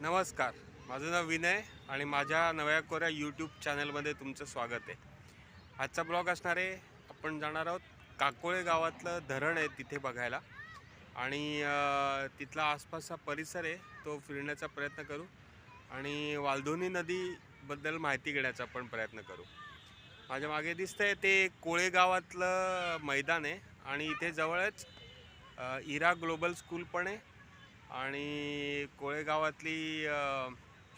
नमस्कार. माझं नाव विनय आणि माझ्या नव्या कोऱ्या यूट्यूब चॅनलमध्ये तुमचं स्वागत आहे. आजचा ब्लॉग असणार आहे आपण जाणार आहोत काकोळे गावातलं धरण आहे तिथे बघायला. आणि तिथला आसपासचा परिसर आहे तो फिरण्याचा प्रयत्न करू आणि वालधोनी नदीबद्दल माहिती घेण्याचा पण प्रयत्न करू. माझ्या मागे दिसतं आहे ते कोळे गावातलं मैदान आहे आणि इथे जवळच इरा ग्लोबल स्कूल पण आहे. आणि कोळेगावातली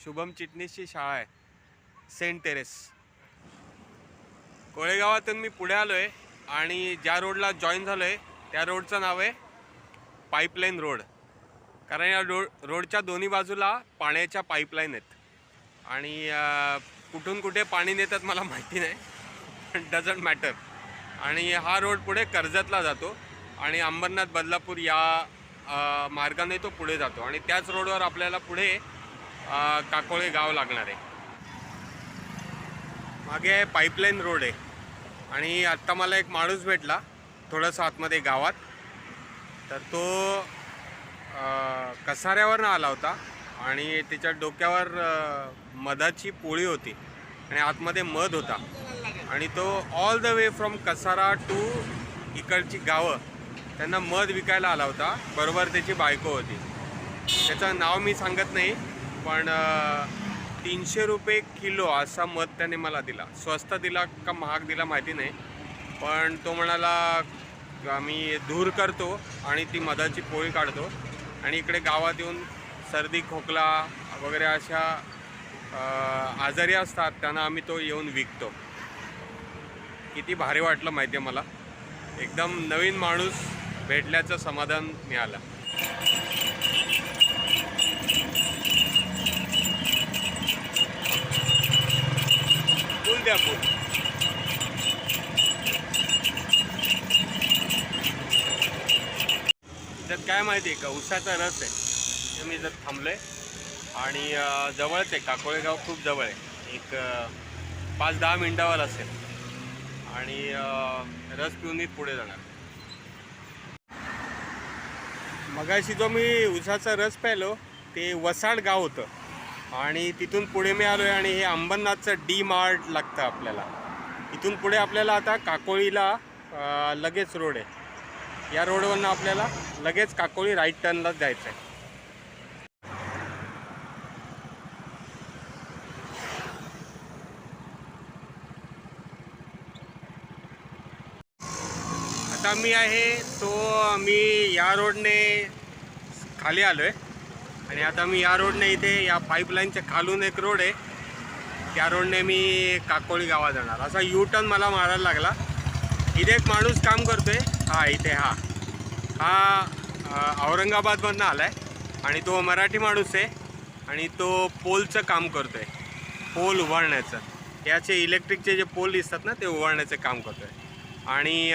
शुभम चिटणीसची शाळा आहे सेंट टेरेस. कोळेगावातून मी पुढे आलो आहे आणि ज्या रोडला जॉईन झालो आहे त्या रोडचं नाव आहे पाईपलाईन रोड. कारण या रोड रोडच्या दोन्ही बाजूला पाण्याच्या पाईपलाईन आहेत. आणि कुठून कुठे पाणी नेतात मला माहिती नाही डझंट मॅटर. आणि हा रोड पुढे कर्जतला जातो आणि अंबरनाथ बदलापूर या मार्गाने तो पुढे जातो आणि त्याच रोडवर आपल्याला पुढे काकोळे गाव लागणार आहे. मागे पाईपलाईन रोड आहे. आणि आत्ता मला एक माणूस भेटला थोडंसं आतमध्ये गावात. तर तो कसाऱ्यावरनं आला होता आणि त्याच्या डोक्यावर मधाची पोळी होती आणि आतमध्ये मध होता. आणि तो all the way from Kasara to इकडची गावं त्यांना मध विकायला आला होता. बरोबर त्याची बायको होती. त्याचं नाव मी सांगत नाही पण तीनशे रुपये किलो असा मध त्याने मला दिला. स्वस्त दिला का महाग दिला माहिती नाही पण तो म्हणाला आम्ही धूर करतो आणि ती मधाची पोळी काढतो आणि इकडे गावात येऊन सर्दी खोकला वगैरे अशा आजारी असतात त्यांना आम्ही तो येऊन विकतो. किती भारी वाटलं माहिती आहे मला. एकदम नवीन माणूस भेटल्याचं समाधान मिळालं. फुल द्या फुल. त्यात काय माहिती आहे का उसाचा रस आहे. ते मी जर थांबलोय आणि जवळच आहे काकोळेगाव खूप जवळ आहे. एक पाच दहा मिनिटावर असेल. आणि रस पिऊन मी पुढे जाणार. मगाशी जो मी उसाचा रस प्यालो ते वसाड गाव होतं. आणि तिथून पुढे मी आलो आहे आणि हे अंबरनाथचं डी मार्ट लागतं आपल्याला. इथून पुढे आपल्याला आता काकोळीला लगेच रोड आहे. या रोडवरनं आपल्याला लगेच काकोळी राईट टर्नलाच जायचं आहे आता मी आहे तो मी या रोडने खाली आलो आहे आणि आता मी या रोडने इथे या पाईपलाईनच्या खालून एक रोड आहे. त्या रोडने मी काकोळी गावात जाणार. असा यू टर्न मला मारायला लागला. इथे एक माणूस काम करतोय. हा इथे हा. हा औरंगाबादमधनं आला आहे आणि तो मराठी माणूस आहे. आणि तो पोलचं काम करतो आहे पोल उभारण्याचं. याचे इलेक्ट्रिकचे जे पोल दिसतात ना ते उभारण्याचं काम करतो आहे आणि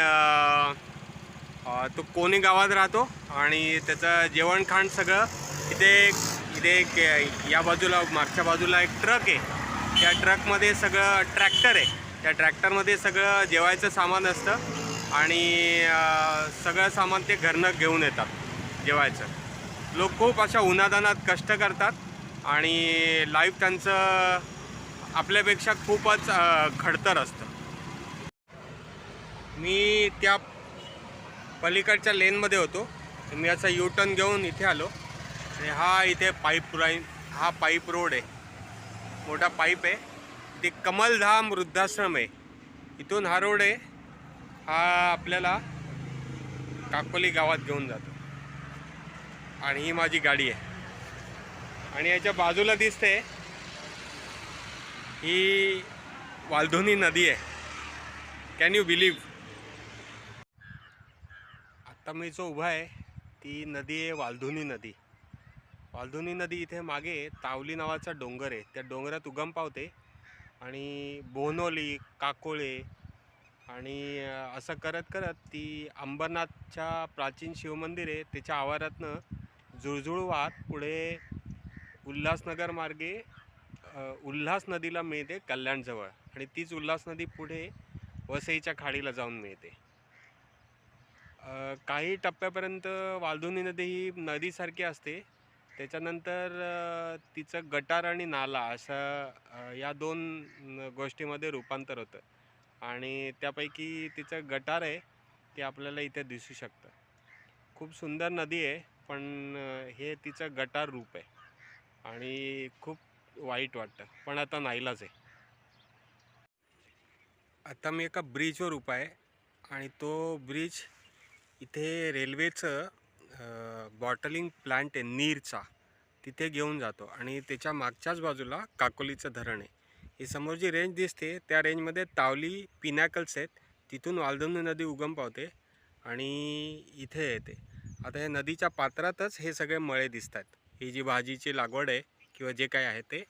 तो कोणी गावात राहतो आणि त्याचं जेवणखाण सगळं इथे इथे एक या बाजूला मागच्या बाजूला एक ट्रक आहे. त्या ट्रकमध्ये सगळं ट्रॅक्टर आहे. त्या ट्रॅक्टरमध्ये सगळं जेवायचं सामान असतं आणि सगळं सामान ते घरनं घेऊन येतात जेवायचं. लोक खूप अशा उन्हादानात कष्ट करतात आणि लाईफ त्यांचं आपल्यापेक्षा खूपच खडतर असतं. मी त्या पलीकडच्या लेनमध्ये होतो. मी असा यू टर्न घेऊन इथे आलो. आणि हा इथे पाईप लाईन हा पाईप रोड आहे. मोठा पाईप आहे. ते कमलधाम वृद्धाश्रम आहे. इथून हा रोड आहे. हा आपल्याला काकोली गावात घेऊन जातो. आणि ही माझी गाडी आहे. आणि याच्या बाजूला दिसते. ही वालधोनी नदी आहे. कॅन यू बिलीव्ह आत्ता मी जो उभा आहे ती नदी आहे वालधुनी नदी. वालधुनी नदी इथे मागे तावली नावाचा डोंगर आहे. त्या डोंगरात उगम पावते आणि बोनोली काकोळे आणि असं करत करत ती अंबरनाथच्या प्राचीन शिवमंदिर आहे. त्याच्या आवारातनं जुळजुळ वाहत पुढे उल्हासनगर मार्गे उल्हास नदीला मिळते कल्याणजवळ आणि तीच उल्हास नदी पुढे वसईच्या खाडीला जाऊन मिळते. काही टप्प्यापर्यंत वालधुनी नदी ही नदीसारखी असते. त्याच्यानंतर तिचं गटार आणि नाला असं या दोन गोष्टीमध्ये रूपांतर होतं. आणि त्यापैकी तिचं गटार आहे ते आपल्याला इथे दिसू शकतं. खूप सुंदर नदी आहे पण हे तिचं गटार रूप आहे. आणि खूप वाईट वाटतं पण आता नाईलाज आहे. आता मी एका ब्रिजवर उभा आहे. आणि तो ब्रिज इथे रेल्वेचं बॉटलिंग प्लांट आहे नीरचा. तिथे घेऊन जातो. आणि त्याच्या मागच्याच बाजूला काकोलीचं धरण आहे. ही समोर जी रेंज दिसते त्या रेंजमध्ये तावली पिनॅकल्स आहेत. तिथून वालधुनी नदी उगम पावते आणि इथे येते. आता या नदीच्या पात्रातच हे सगळे मळे दिसतात ही जी भाजीची लागवड आहे किंवा जे काही आहे ते.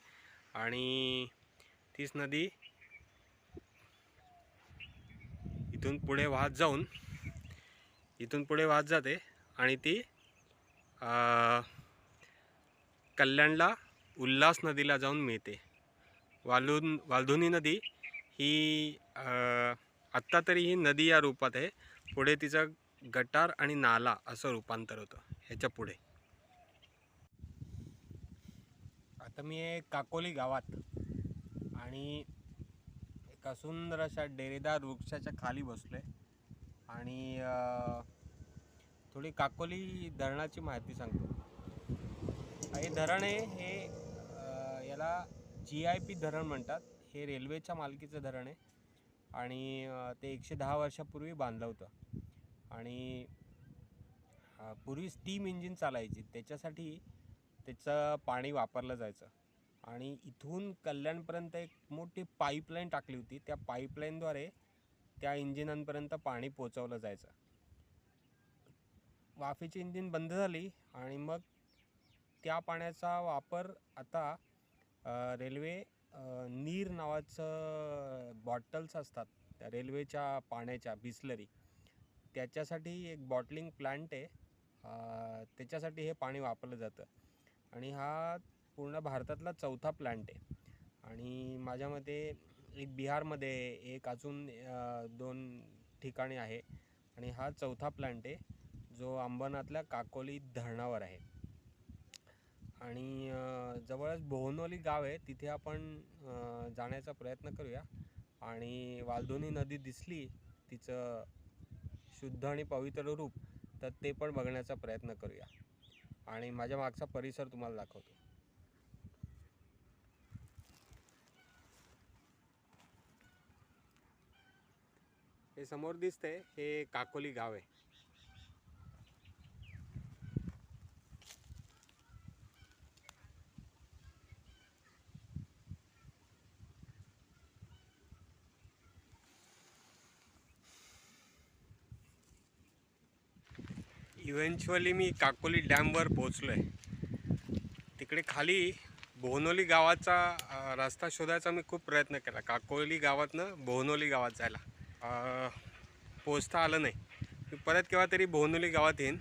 आणि तीच नदी इथून पुढे वाहत जाऊन इथून पुढे वाहत जाते आणि ती कल्याणला उल्हास नदीला जाऊन मिळते. वालून वालधुनी नदी ही आत्ता तरी ही नदी या रूपात आहे. पुढे तिचं गटार आणि नाला असं रूपांतर होतं. ह्याच्या पुढे. आता मी आहे काकोली गावात आणि एका सुंदर अशा डेरेदार वृक्षाच्या खाली बसलो आहे आणि थोडी काकोली धरणाची माहिती सांगतो. हे धरण आहे हे याला जी आय पी धरण म्हणतात. हे रेल्वेच्या मालकीचं धरण आहे. आणि ते एकशे दहा वर्षापूर्वी बांधलं होतं. आणि पूर्वी स्टीम इंजिन चालायची. त्याच्यासाठी त्याचं पाणी वापरलं जायचं. आणि इथून कल्याणपर्यंत एक मोठी पाईपलाईन टाकली होती. त्या पाईपलाईनद्वारे त्या इंजिनांपर्यंत पाणी पोचवलं जायचं. वाफेची इंजिन बंद झाली आणि मग त्या पाण्याचा वापर आता रेल्वे नीर नावाचं बॉटल्स असतात त्या रेल्वेच्या पाण्याच्या बिसलरी त्याच्यासाठी एक बॉटलिंग प्लांट आहे. त्याच्यासाठी हे पाणी वापरलं जातं. आणि हा पूर्ण भारतातला चौथा प्लांट आहे. आणि माझ्या मते एक बिहारमध्ये एक अजून दोन ठिकाणी आहे. आणि हा चौथा प्लांट आहे जो अंबरनाथल्या काकोली धरणावर आहे. आणि जवळच बोहनोली गाव आहे. तिथे आपण जाण्याचा प्रयत्न करूया. आणि वालदोनी नदी दिसली तिचं शुद्ध आणि पवित्र रूप तर ते पण बघण्याचा प्रयत्न करूया. आणि माझ्या मागचा परिसर तुम्हाला दाखवतो. हे समोर दिसतंय हे काकोली गाव आहे. इव्हेंच्युअली मी काकोली डॅमवर पोचलो आहे तिकडे खाली बोहनोली गावाचा रस्ता शोधायचा मी खूप प्रयत्न केला. काकोली गावातनं बोहनोली गावात जायला. पोचता आलं नाही. मी परत केव्हा तरी बोहनोली गावात येईन.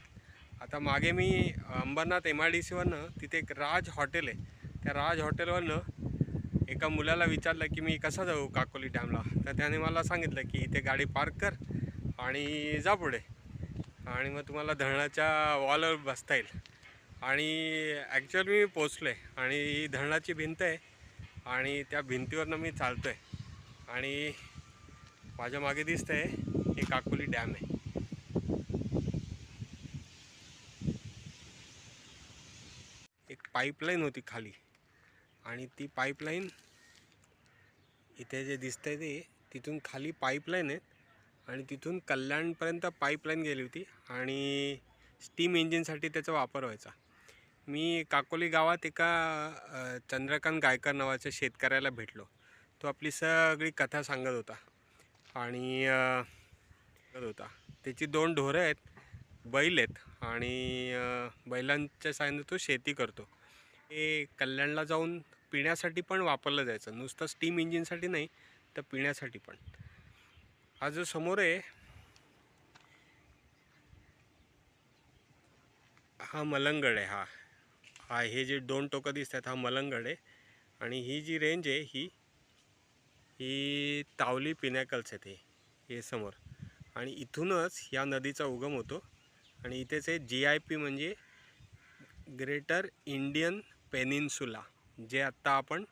आता मागे मी अंबरनाथ एम आय डी सीवरनं तिथे एक राज हॉटेल आहे. त्या राज हॉटेलवरनं एका मुलाला विचारलं की मी कसा जाऊ काकोली डॅमला? तर त्याने मला सांगितलं की इथे गाडी पार्क कर आणि जा पुढे. आणि मग तुम्हाला धरणाच्या वॉलवर बसता येईल. आणि ॲक्च्युअल मी पोचलो आहे आणि ही धरणाची भिंत आहे. आणि त्या भिंतीवरनं मी चालतो आहे आणि माझ्या मागे दिसतं आहे हे काकोली डॅम आहे. एक पाईपलाईन होती खाली. आणि ती पाईपलाईन इथे जे दिसतंय ते तिथून खाली पाईपलाईन आहेत. आणि तिथून कल्याणपर्यंत पाईपलाईन गेली होती. आणि स्टीम इंजिनसाठी त्याचा वापर व्हायचा. मी काकोली गावात एका चंद्रकांत गायकर नावाच्या शेतकऱ्याला भेटलो. तो आपली सगळी कथा सांगत होता. आणि होता. त्याची दोन ढोरं आहेत बैल आहेत आणि बैलांच्या साहाय्याने तो शेती करतो. हे कल्याणला जाऊन पिण्यासाठी पण वापरलं जायचं. नुसतं स्टीम इंजिनसाठी नाही तर पिण्यासाठी पण. हा जो समोर आहे हा मलंगड आहे. हा हा हे जे दोन टोकं दिसतात हा मलंगड आहे. आणि ही जी रेंज आहे ही ही तावली पिनॅकल्स आहेत हे समोर. आणि इथूनच या नदीचा उगम होतो. आणि इथेच आहे जी आय पी म्हणजे ग्रेटर इंडियन पेनिन्सुला जे आत्ता आपण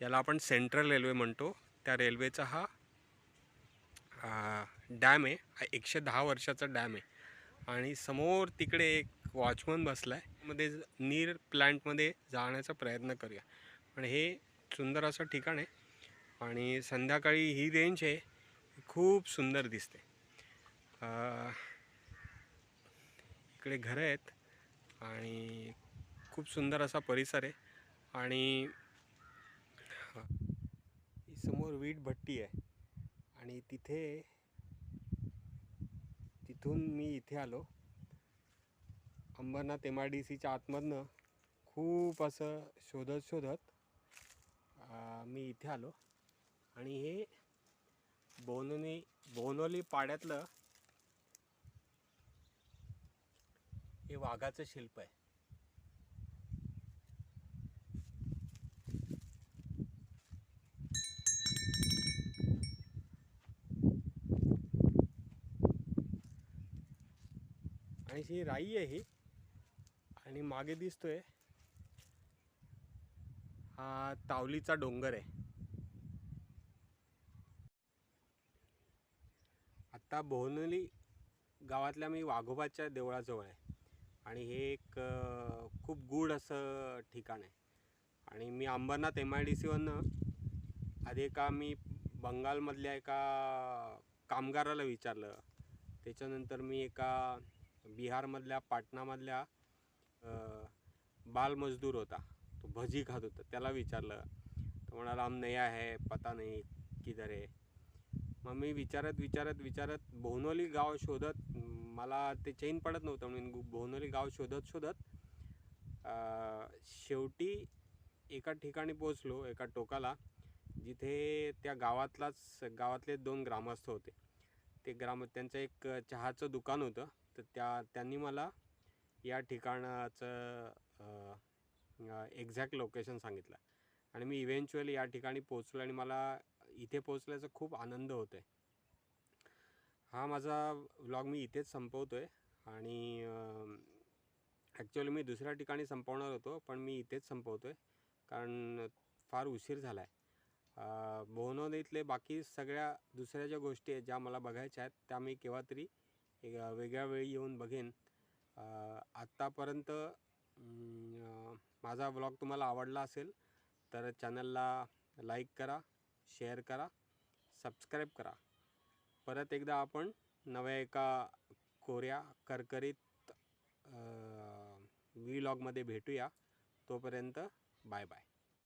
याला आपण सेंट्रल रेल्वे म्हणतो. त्या रेल्वेचा हा डॅम आहे. एकशे दहा वर्षाचा डॅम आहे. आणि समोर तिकडे एक वॉचमन बसला आहे मध्ये नीर प्लॅन्टमध्ये जाण्याचा प्रयत्न करूया. पण हे सुंदर असं ठिकाण आहे. आणि संध्याकाळी ही रेंज आहे खूप सुंदर दिसते. इकडे घरं आहेत आणि खूप सुंदर असा परिसर आहे आणि समोर वीट भट्टी आहे आणि तिथे तिथून मी इथे आलो. अंबरनाथ एम आय डी सीच्या आतमधनं खूप असं शोधत शोधत मी इथे आलो. आणि हे बोनोनी बोनोली पाड्यातलं हे वाघाचं शिल्प आहे. आणि ही राई आहे ही. आणि मागे दिसतोय हा तावलीचा डोंगर आहे. आत्ता बोहनली गावातल्या मी वाघोबाच्या देवळाजवळ आहे. आणि हे एक खूप गूढ असं ठिकाण आहे. आणि मी अंबरनाथ एम आय डी सीवरनं आधी एका मी बंगालमधल्या एका कामगाराला विचारलं. त्याच्यानंतर मी एका बिहारमधल्या पाटणामधल्या बालमजदूर होता. तो भजी खात होता. त्याला विचारलं. तो म्हणाला हम नया है पता नाही किधर आहे मग मी विचारत विचारत विचारत बोहनोली गाव शोधत मला ते चैन पडत नव्हतं म्हणून गु- गाव शोधत शोधत शेवटी एका ठिकाणी पोचलो एका टोकाला जिथे त्या गावातलाच गावातले दोन ग्रामस्थ होते. ते ग्राम त्यांचं एक चहाचं दुकान होतं. तर त्या त्यांनी मला या ठिकाणाचं एक्झॅक्ट लोकेशन सांगितलं. आणि मी इव्हेंच्युअली या ठिकाणी पोचलो आणि मला इथे पोचल्याचा खूप आनंद होतो आहे हा माझा व्लॉग मी इथेच संपवतो आहे आणि ॲक्च्युअली मी दुसऱ्या ठिकाणी संपवणार होतो पण मी इथेच संपवतो आहे कारण फार उशीर झाला आहे बोहनोद बाकी सगळ्या दुसऱ्या ज्या गोष्टी आहेत ज्या मला बघायच्या आहेत त्या मी केव्हा तरी एक वेगळ्या वेळी येऊन बघेन. आत्तापर्यंत माझा व्लॉग तुम्हाला आवडला असेल तर चॅनलला लाईक करा. शेअर करा सबस्क्राईब करा. परत एकदा आपण नव्या एका कोऱ्या करकरीत व्हीलॉगमध्ये भेटूया. तोपर्यंत बाय बाय.